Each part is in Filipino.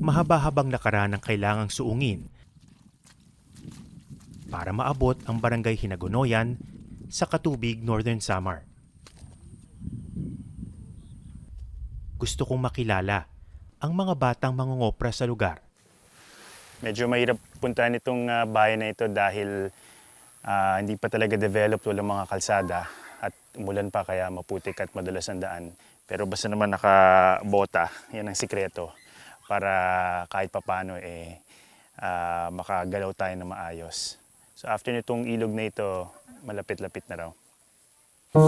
mahaba-habang lakaran ang kailangang suungin para maabot ang barangay Hinagonoyan sa Katubig, Northern Samar. Gusto kong makilala ang mga batang mangungopra sa lugar. Medyo mahirap puntahan itong ah, bayan na ito dahil ah, hindi pa talaga developed, walang mga kalsada at umulan pa kaya maputik at madalas ang daan. Pero basta naman nakabota, yan ang sikreto para kahit papano eh ah, makagalaw tayo na maayos. So after nitong ilog na ito, malapit-lapit na raw. Sa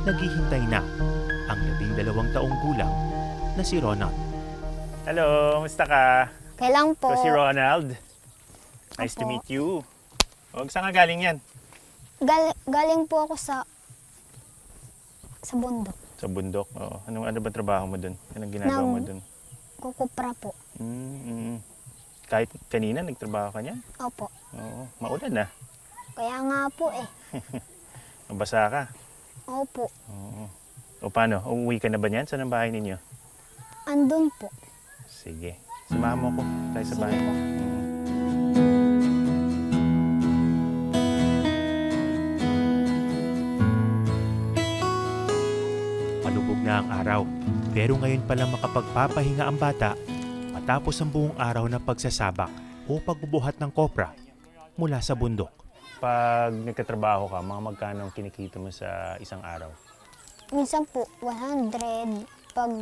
naghihintay na ang labing dalawang taong gulang na si Ronald. Hello, musta ka? Kailang po. Ito si Ronald. Nice to Opo. meet you. O, saan ka galing yan? Gal- galing po ako sa sa bundok. Sa bundok. Oo. Anong ano ba trabaho mo doon? Anong ginagawa mo doon? Kukupra po. Mm, mm. Kahit kanina nagtrabaho ka niyan? Opo. Oo. Maulan na. Kaya nga po eh. Mabasa ka. Opo. Oo. O paano? Uuwi ka na ba niyan? Saan ang bahay ninyo? Andun po. Sige. Samahan mo ako. Tayo sa bahay. po. Mm. Palubog na ang araw, pero ngayon pa lang makapagpapahinga ang bata matapos ang buong araw na pagsasabak o pagbubuhat ng kopra mula sa bundok. Pag nagkatrabaho ka, mga magkano ang kinikita mo sa isang araw? Minsan po, 100. Pag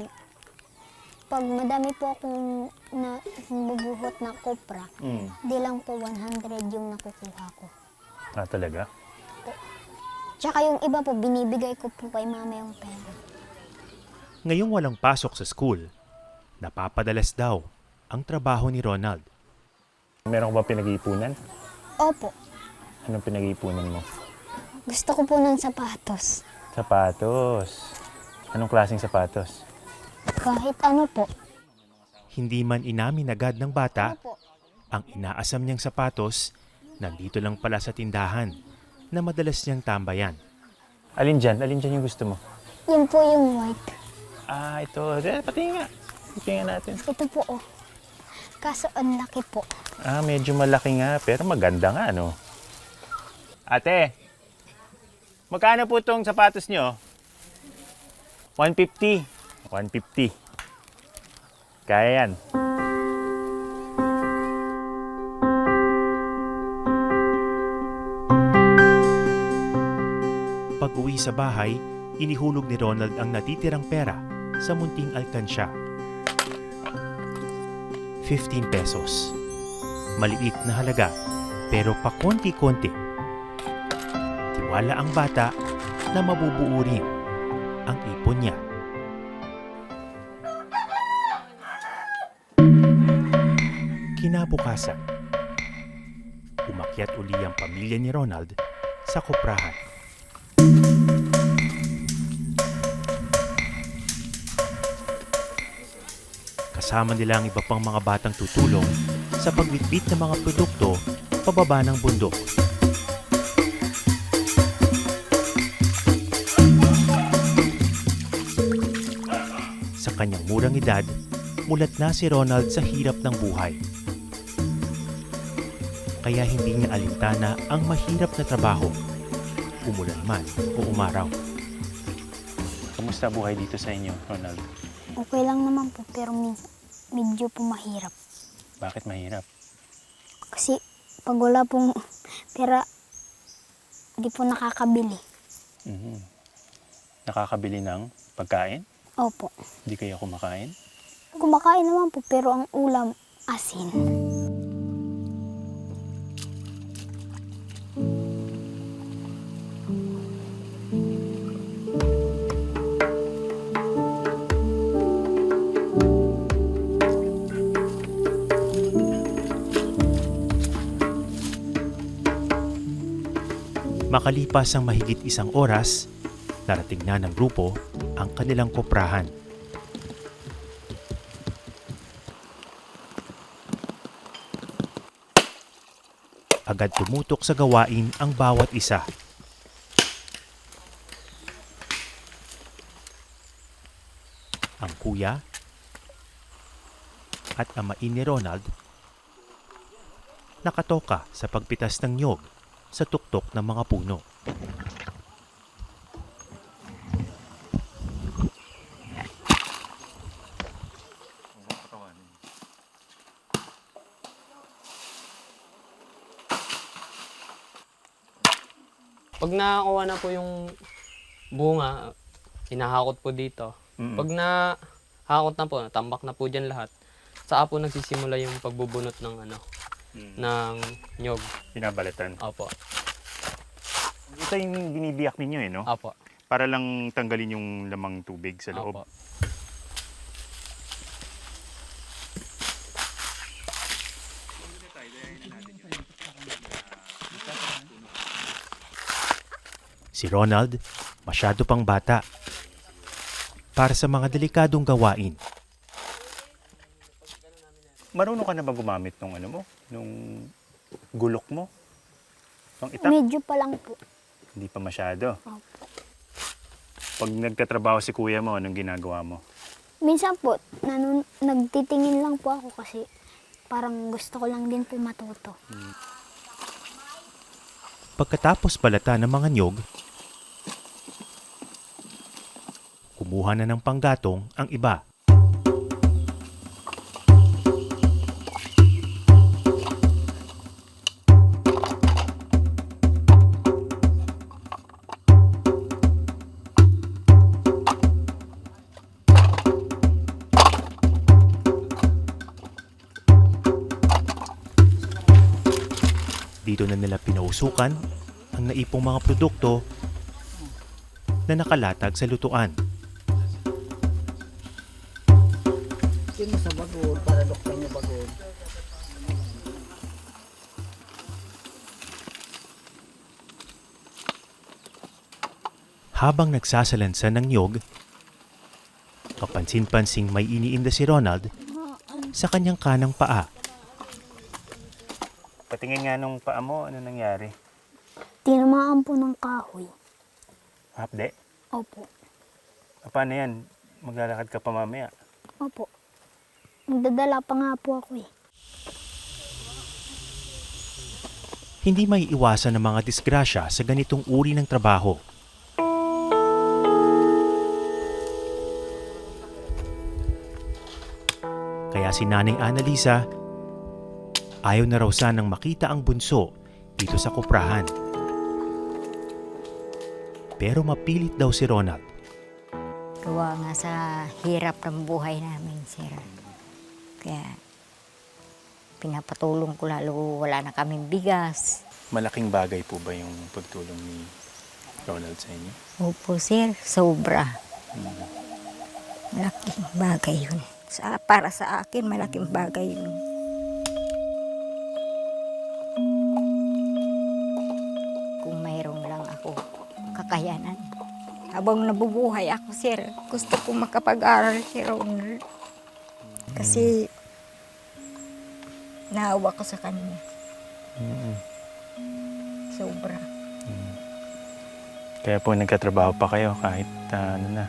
pag madami po akong na bubuhot na kopra, Mm. di lang po 100 yung nakukuha ko. Ah, talaga? Tsaka yung iba po, binibigay ko po kay mama yung pera. Ngayong walang pasok sa school, napapadalas daw ang trabaho ni Ronald. Meron ka ba pinag-iipunan? Opo. Anong pinag-iipunan mo? Gusto ko po ng sapatos. Sapatos. Anong klaseng sapatos? Kahit ano po. Hindi man inamin agad ng bata Ano po? ang inaasam niyang sapatos, nandito lang pala sa tindahan na madalas niyang tambayan. Alin dyan? Alin dyan yung gusto mo? Yun po yung white. Ah, ito. Eh, pati nga. Tingnan natin. Ito po oh. Kaso ang laki po. Ah, medyo malaki nga, pero maganda nga, no? Ate, magkano po itong sapatos nyo? 150. 150. Kaya yan. Pag uwi sa bahay, inihulog ni Ronald ang natitirang pera sa munting alkansya. 15 pesos. Maliit na halaga, pero pakonti-konti. Tiwala ang bata na mabubuo rin ang ipon niya. Kinabukasan, umakyat uli ang pamilya ni Ronald sa kuprahan. Kasama nila ang iba pang mga batang tutulong sa pagbitbit ng mga produkto pababa ng bundok. Murang edad, mulat na si Ronald sa hirap ng buhay. Kaya hindi niya alintana ang mahirap na trabaho, umulan man o umaraw. Kamusta buhay dito sa inyo, Ronald? Okay lang naman po pero minsan medyo po mahirap. Bakit mahirap? Kasi pag wala pong pera, di po nakakabili. Mhm. Nakakabili ng pagkain? Opo. Hindi kaya kumakain? Kumakain naman po, pero ang ulam, asin. Makalipas ang mahigit isang oras, narating na ng grupo ang kanilang koprahan. Agad tumutok sa gawain ang bawat isa. Ang kuya at amain ni Ronald nakatoka sa pagpitas ng nyog sa tuktok ng mga puno. Pag nakakuha na po yung bunga, hinahakot po dito. Mm-mm. Pag nahakot na po, natambak na po dyan lahat, saka po nagsisimula yung pagbubunot ng ano, ng nyog. Binabalatan. Opo, Ito yung binibiyak ninyo eh, no? opo, Para lang tanggalin yung lamang tubig sa loob. opo. Si Ronald, masyado pang bata. Para sa mga delikadong gawain, Marunong ka na ba gumamit nung ano mo? Nung gulok mo? Nung itak? Medyo pa lang po. Hindi pa masyado. Opo. Pag nagtatrabaho si kuya mo, anong ginagawa mo? Minsan po, nanun- nagtitingin lang po ako kasi parang gusto ko lang din po matuto. pagkatapos balata ng mga nyog, kumuha na ng panggatong ang iba. Dito na nila pinausukan ang naipong mga produkto na nakalatag sa lutuan. Sino sa bagol para doktor niya bagol? Habang nagsasalansan ng nyog, kapansin-pansing may iniinda si Ronald sa kanyang kanang paa. Patingin nga nung paa mo, ano nangyari? Tinamaan po ng kahoy. Hapde? Opo. Ah, Paano yan? Maglalakad ka pa mamaya. Opo. Magdadala pa nga po ako eh. Hindi may iwasan ng mga disgrasya sa ganitong uri ng trabaho. Kaya si Nanay Annalisa ayaw na raw sanang makita ang bunso dito sa kuprahan. Pero mapilit daw si Ronald. Gawa nga sa hirap ng buhay namin, sir. Kaya pinapatulong ko lalo wala na kaming bigas. Malaking bagay po ba yung pagtulong ni Ronald sa inyo? Opo, sir. Sobra. Malaking bagay yun. Sa, para sa akin, malaking bagay yun. Kung mayroon lang ako kakayanan. Habang nabubuhay ako, sir, gusto ko makapag-aral si Ronald. Kasi naawa ko sa kanya. Sobra. Kaya po nagkatrabaho pa kayo kahit ah, ano na.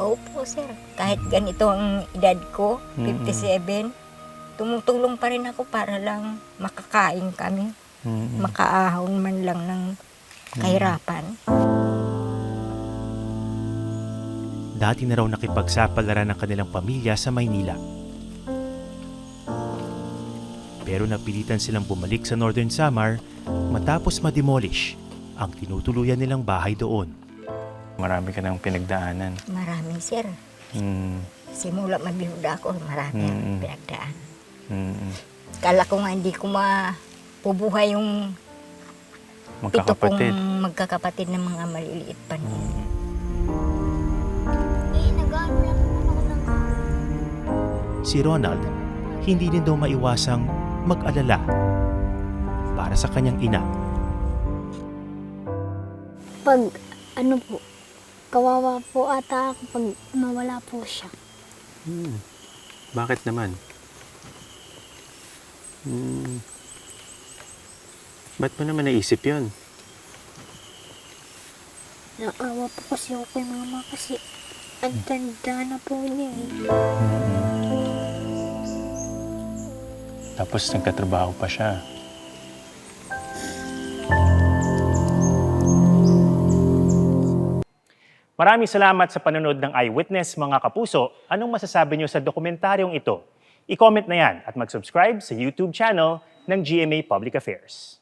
Opo, sir. Kahit ganito ang edad ko, Mm-mm. 57, tumutulong pa rin ako para lang makakain kami. Mm-mm. Makaahon man lang ng kahirapan. Dati na raw nakipagsapalaran ng kanilang pamilya sa Maynila. Pero napilitan silang bumalik sa Northern Samar matapos ma-demolish ang tinutuluyan nilang bahay doon. Marami ka nang pinagdaanan. Marami, sir. Mm, Simula mabihuda ako, marami Mm-mm. ang pinagdaan. mm, Kala ko nga hindi ko mapubuhay yung pito Magkakapatid. kong magkakapatid ng mga maliliit pa noon. Eh, ng Si Ronald, hindi din daw maiwasang mag-alala para sa kanyang ina. pag ano po, kawawa po ata ako pag mawala po siya. Hmm. Bakit naman? Hmm. Ba't mo naman naisip yun? Naawa po kasi ako kay mama kasi ang tanda na po niya eh. Tapos nagkatrabaho pa siya. Maraming salamat sa panonood ng Eyewitness mga kapuso. Anong masasabi niyo sa dokumentaryong ito? I-comment na yan at mag-subscribe sa YouTube channel ng GMA Public Affairs.